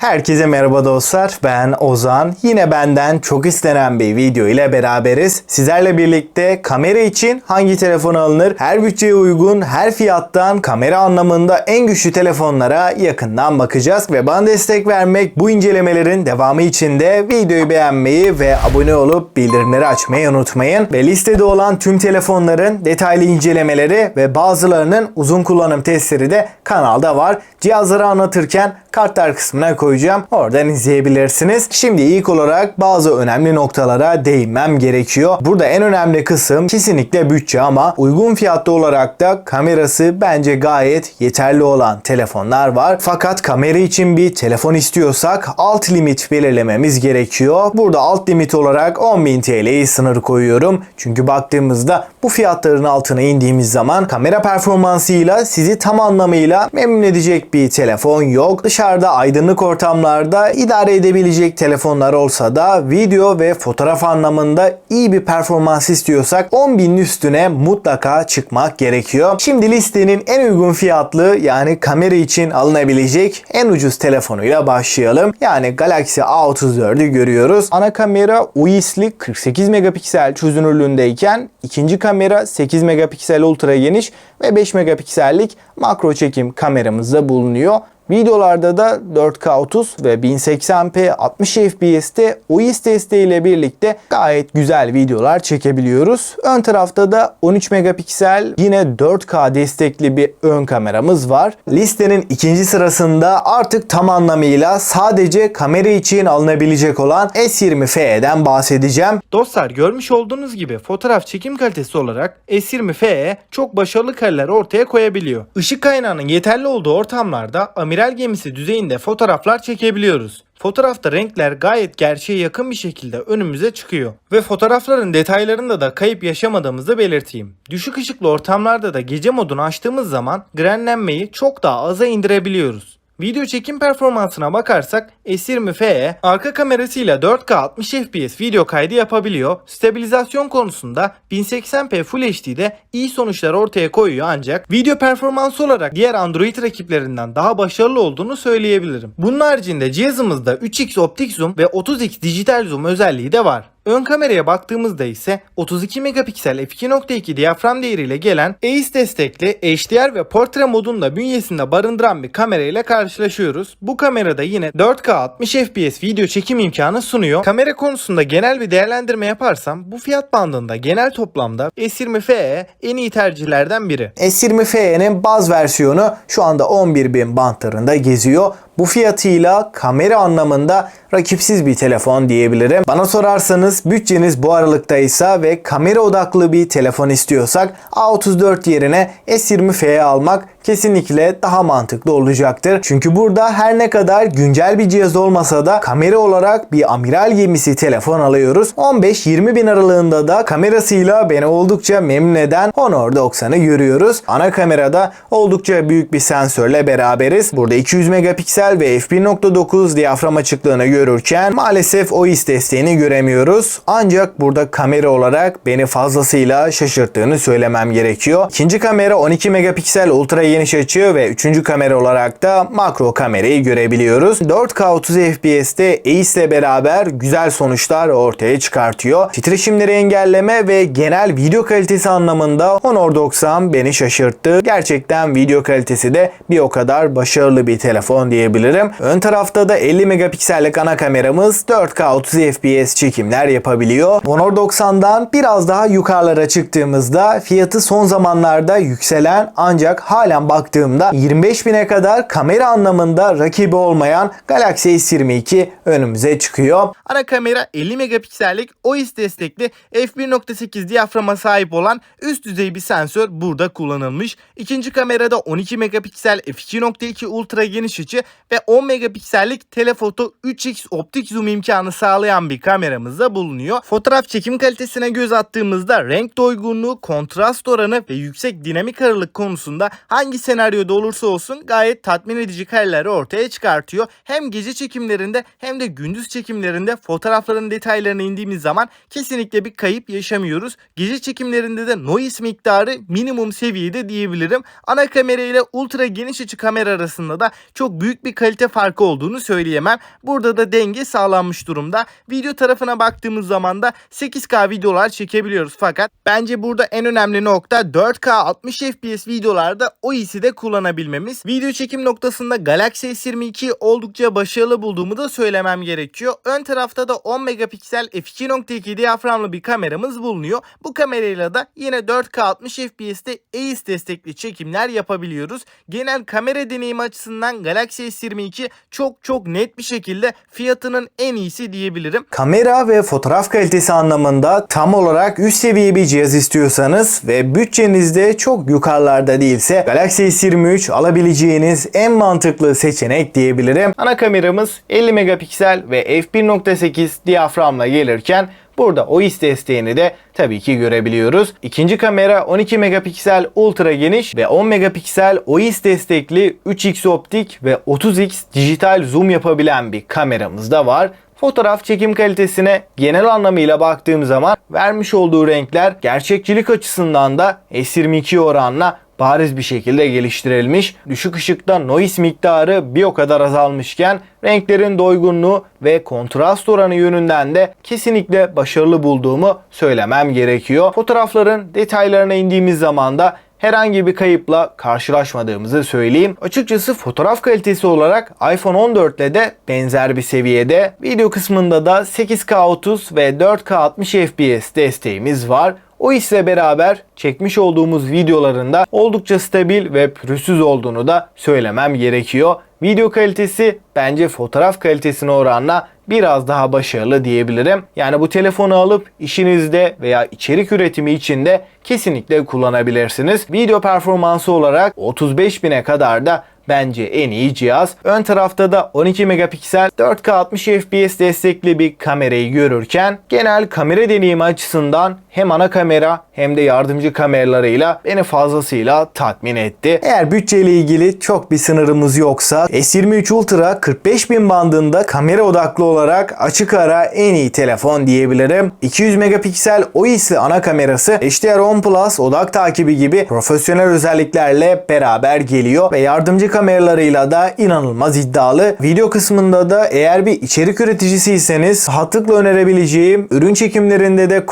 Herkese merhaba dostlar. Ben Ozan. Yine benden çok istenen bir video ile beraberiz. Sizlerle birlikte kamera için hangi telefon alınır? Her bütçeye uygun, her fiyattan kamera anlamında en güçlü telefonlara yakından bakacağız ve bana destek vermek bu incelemelerin devamı için de videoyu beğenmeyi ve abone olup bildirimleri açmayı unutmayın. Ve listede olan tüm telefonların detaylı incelemeleri ve bazılarının uzun kullanım testleri de kanalda var. Cihazları anlatırken kartlar kısmına koyacağım. Oradan izleyebilirsiniz. Şimdi ilk olarak bazı önemli noktalara değinmem gerekiyor. Burada en önemli kısım kesinlikle bütçe ama uygun fiyatlı olarak da kamerası bence gayet yeterli olan telefonlar var. Fakat kamera için bir telefon istiyorsak alt limit belirlememiz gerekiyor. Burada alt limit olarak 10.000 TL'yi sınır koyuyorum. Çünkü baktığımızda bu fiyatların altına indiğimiz zaman kamera performansıyla sizi tam anlamıyla memnun edecek bir telefon yok. Dışarıda aydınlık ortamlarda idare edebilecek telefonlar olsa da video ve fotoğraf anlamında iyi bir performans istiyorsak 10.000'in üstüne mutlaka çıkmak gerekiyor. Şimdi listenin en uygun fiyatlı yani kamera için alınabilecek en ucuz telefonuyla başlayalım. Yani Galaxy A34'ü görüyoruz. Ana kamera UIS'li 48 megapiksel çözünürlüğündeyken ikinci kamera 8 megapiksel ultra geniş ve 5 megapiksellik makro çekim kameramızda bulunuyor. Videolarda da 4K 30 ve 1080p 60 FPS'te OIS desteğiyle birlikte gayet güzel videolar çekebiliyoruz. Ön tarafta da 13 megapiksel yine 4K destekli bir ön kameramız var. Listenin ikinci sırasında artık tam anlamıyla sadece kamera için alınabilecek olan S20FE'den bahsedeceğim. Dostlar görmüş olduğunuz gibi fotoğraf çekim kalitesi olarak S20FE çok başarılı kareler ortaya koyabiliyor. Işık kaynağının yeterli olduğu ortamlarda amiral gemisi düzeyinde fotoğraflar çekebiliyoruz. Fotoğrafta renkler gayet gerçeğe yakın bir şekilde önümüze çıkıyor. Ve fotoğrafların detaylarında da kayıp yaşamadığımızı belirteyim. Düşük ışıklı ortamlarda da gece modunu açtığımız zaman grenlenmeyi çok daha aza indirebiliyoruz. Video çekim performansına bakarsak S20FE arka kamerasıyla 4K 60 FPS video kaydı yapabiliyor. Stabilizasyon konusunda 1080p Full HD'de iyi sonuçlar ortaya koyuyor ancak video performansı olarak diğer Android rakiplerinden daha başarılı olduğunu söyleyebilirim. Bunun haricinde cihazımızda 3x optik zoom ve 30x dijital zoom özelliği de var. Ön kameraya baktığımızda ise 32 megapiksel f2.2 diyafram değeriyle gelen EIS destekli HDR ve portre modunu da bünyesinde barındıran bir kamera ile karşılaşıyoruz. Bu kamerada yine 4K 60 FPS video çekim imkanı sunuyor. Kamera konusunda genel bir değerlendirme yaparsam bu fiyat bandında genel toplamda S20FE en iyi tercihlerden biri. S20FE'nin baz versiyonu şu anda 11.000 bantlarında geziyor. Bu fiyatıyla kamera anlamında rakipsiz bir telefon diyebilirim. Bana sorarsanız bütçeniz bu aralıktaysa ve kamera odaklı bir telefon istiyorsak A34 yerine S20F'ye almak kesinlikle daha mantıklı olacaktır. Çünkü burada her ne kadar güncel bir cihaz olmasa da kamera olarak bir amiral gemisi telefon alıyoruz. 15-20 bin aralığında da kamerasıyla beni oldukça memnun eden Honor 90'ı görüyoruz. Ana kamerada oldukça büyük bir sensörle beraberiz. Burada 200 megapiksel ve f1.9 diyafram açıklığını görürken maalesef OIS desteğini göremiyoruz. Ancak burada kamera olarak beni fazlasıyla şaşırttığını söylemem gerekiyor. İkinci kamera 12 megapiksel ultra geniş açı ve üçüncü kamera olarak da makro kamerayı görebiliyoruz. 4K 30 FPS'te EIS ile beraber güzel sonuçlar ortaya çıkartıyor. Titreşimleri engelleme ve genel video kalitesi anlamında Honor 90 beni şaşırttı. Gerçekten video kalitesi de bir o kadar başarılı bir telefon diyebilirim. Ön tarafta da 50 megapiksellik ana kameramız 4K 30 FPS çekimler yapabiliyor. Honor 90'dan biraz daha yukarılara çıktığımızda fiyatı son zamanlarda yükselen ancak halen baktığımda 25 bine kadar kamera anlamında rakibi olmayan Galaxy S22 önümüze çıkıyor. Ana kamera 50 megapiksellik OIS destekli f1.8 diyaframa sahip olan üst düzey bir sensör burada kullanılmış. İkinci kamerada 12 megapiksel f2.2 ultra geniş açı ve 10 megapiksellik telefoto 3x 4x optik zoom imkanı sağlayan bir kameramız da bulunuyor. Fotoğraf çekim kalitesine göz attığımızda renk doygunluğu, kontrast oranı ve yüksek dinamik aralık konusunda hangi senaryoda olursa olsun gayet tatmin edici kareleri ortaya çıkartıyor. Hem gece çekimlerinde hem de gündüz çekimlerinde fotoğrafların detaylarına indiğimiz zaman kesinlikle bir kayıp yaşamıyoruz. Gece çekimlerinde de noise miktarı minimum seviyede diyebilirim. Ana kamera ile ultra geniş açı kamera arasında da çok büyük bir kalite farkı olduğunu söyleyemem. Burada da denge sağlanmış durumda. Video tarafına baktığımız zaman da 8K videolar çekebiliyoruz fakat bence burada en önemli nokta 4K 60 FPS videolarda o iyisi de kullanabilmemiz. Video çekim noktasında Galaxy S22 oldukça başarılı bulduğumu da söylemem gerekiyor. Ön tarafta da 10 megapiksel f2.2 diyaframlı bir kameramız bulunuyor. Bu kamerayla da yine 4K 60 FPS'te EIS destekli çekimler yapabiliyoruz. Genel kamera deneyimi açısından Galaxy S22 çok çok net bir şekilde fiyatının en iyisi diyebilirim. Kamera ve fotoğraf kalitesi anlamında tam olarak üst seviye bir cihaz istiyorsanız ve bütçenizde çok yukarılarda değilse Galaxy S23 alabileceğiniz en mantıklı seçenek diyebilirim. Ana kameramız 50 megapiksel ve f1.8 diyaframla gelirken Burada OIS desteğini de tabii ki görebiliyoruz. İkinci kamera 12 megapiksel ultra geniş ve 10 megapiksel OIS destekli 3x optik ve 30x dijital zoom yapabilen bir kameramız da var. Fotoğraf çekim kalitesine genel anlamıyla baktığım zaman vermiş olduğu renkler gerçekçilik açısından da S22 oranla bariz bir şekilde geliştirilmiş. Düşük ışıkta noise miktarı bir o kadar azalmışken renklerin doygunluğu ve kontrast oranı yönünden de kesinlikle başarılı bulduğumu söylemem gerekiyor. Fotoğrafların detaylarına indiğimiz zaman da herhangi bir kayıpla karşılaşmadığımızı söyleyeyim. Açıkçası fotoğraf kalitesi olarak iPhone 14 ile de benzer bir seviyede. Video kısmında da 8K 30 ve 4K 60 FPS desteğimiz var. O hisle beraber çekmiş olduğumuz videolarında oldukça stabil ve pürüzsüz olduğunu da söylemem gerekiyor. Video kalitesi bence fotoğraf kalitesine oranla biraz daha başarılı diyebilirim. Yani bu telefonu alıp işinizde veya içerik üretimi içinde kesinlikle kullanabilirsiniz. Video performansı olarak 35.000'e kadar da bence en iyi cihaz. Ön tarafta da 12 megapiksel 4K 60 FPS destekli bir kamerayı görürken genel kamera deneyimi açısından hem ana kamera hem de yardımcı kameralarıyla beni fazlasıyla tatmin etti. Eğer bütçeyle ilgili çok bir sınırımız yoksa S23 Ultra 45.000 bandında kamera odaklı olarak açık ara en iyi telefon diyebilirim. 200 megapiksel OIS'li ana kamerası HDR10 Plus odak takibi gibi profesyonel özelliklerle beraber geliyor ve yardımcı kameralarıyla da inanılmaz iddialı. Video kısmında da eğer bir içerik üreticisiyseniz rahatlıkla önerebileceğim, ürün çekimlerinde de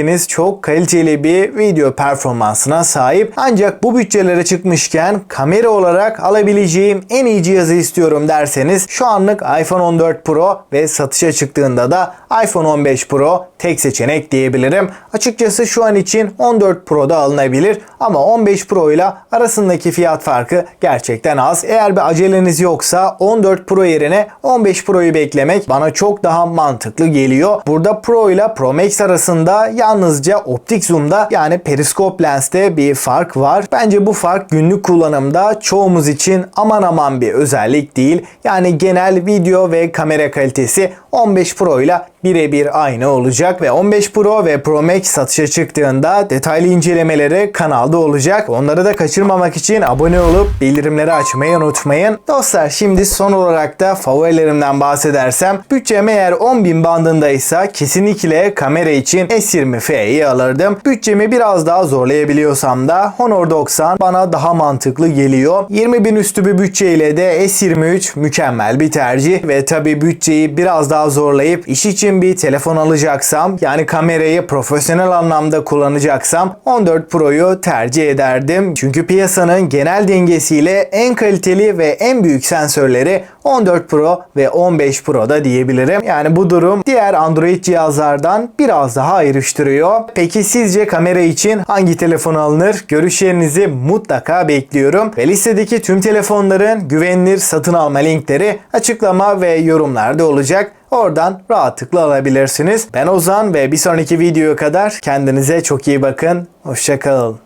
kullanabileceğiniz çok kaliteli bir video performansına sahip. Ancak bu bütçelere çıkmışken kamera olarak alabileceğim en iyi cihazı istiyorum derseniz şu anlık iPhone 14 Pro ve satışa çıktığında da iPhone 15 Pro tek seçenek diyebilirim. Açıkçası şu an için 14 Pro da alınabilir ama 15 Pro ile arasındaki fiyat farkı gerçekten az. Eğer bir aceleniz yoksa 14 Pro yerine 15 Pro'yu beklemek bana çok daha mantıklı geliyor. Burada Pro ile Pro Max arasında yalnızca optik zoom'da yani periskop lenste bir fark var. Bence bu fark günlük kullanımda çoğumuz için aman aman bir özellik değil. Yani genel video ve kamera kalitesi 15 Pro ile birebir aynı olacak ve 15 Pro ve Pro Max satışa çıktığında detaylı incelemeleri kanalda olacak. Onları da kaçırmamak için abone olup bildirimleri açmayı unutmayın. Dostlar şimdi son olarak da favorilerimden bahsedersem bütçem eğer 10.000 bandındaysa kesinlikle kamera için S20F'yi alırdım. Bütçemi biraz daha zorlayabiliyorsam da Honor 90 bana daha mantıklı geliyor. 20.000 üstü bir bütçeyle de S23 mükemmel bir tercih ve tabi bütçeyi biraz daha zorlayıp iş için bir telefon alacaksam yani kamerayı profesyonel anlamda kullanacaksam 14 Pro'yu tercih ederdim. Çünkü piyasanın genel dengesiyle en kaliteli ve en büyük sensörleri 14 Pro ve 15 Pro'da diyebilirim. Yani bu durum diğer Android cihazlardan biraz daha ayrıştırıyor. Peki sizce kamera için hangi telefon alınır? Görüşlerinizi mutlaka bekliyorum. Ve listedeki tüm telefonların güvenilir satın alma linkleri açıklama ve yorumlarda olacak. Oradan rahatlıkla alabilirsiniz. Ben Ozan ve bir sonraki videoya kadar kendinize çok iyi bakın. Hoşçakalın.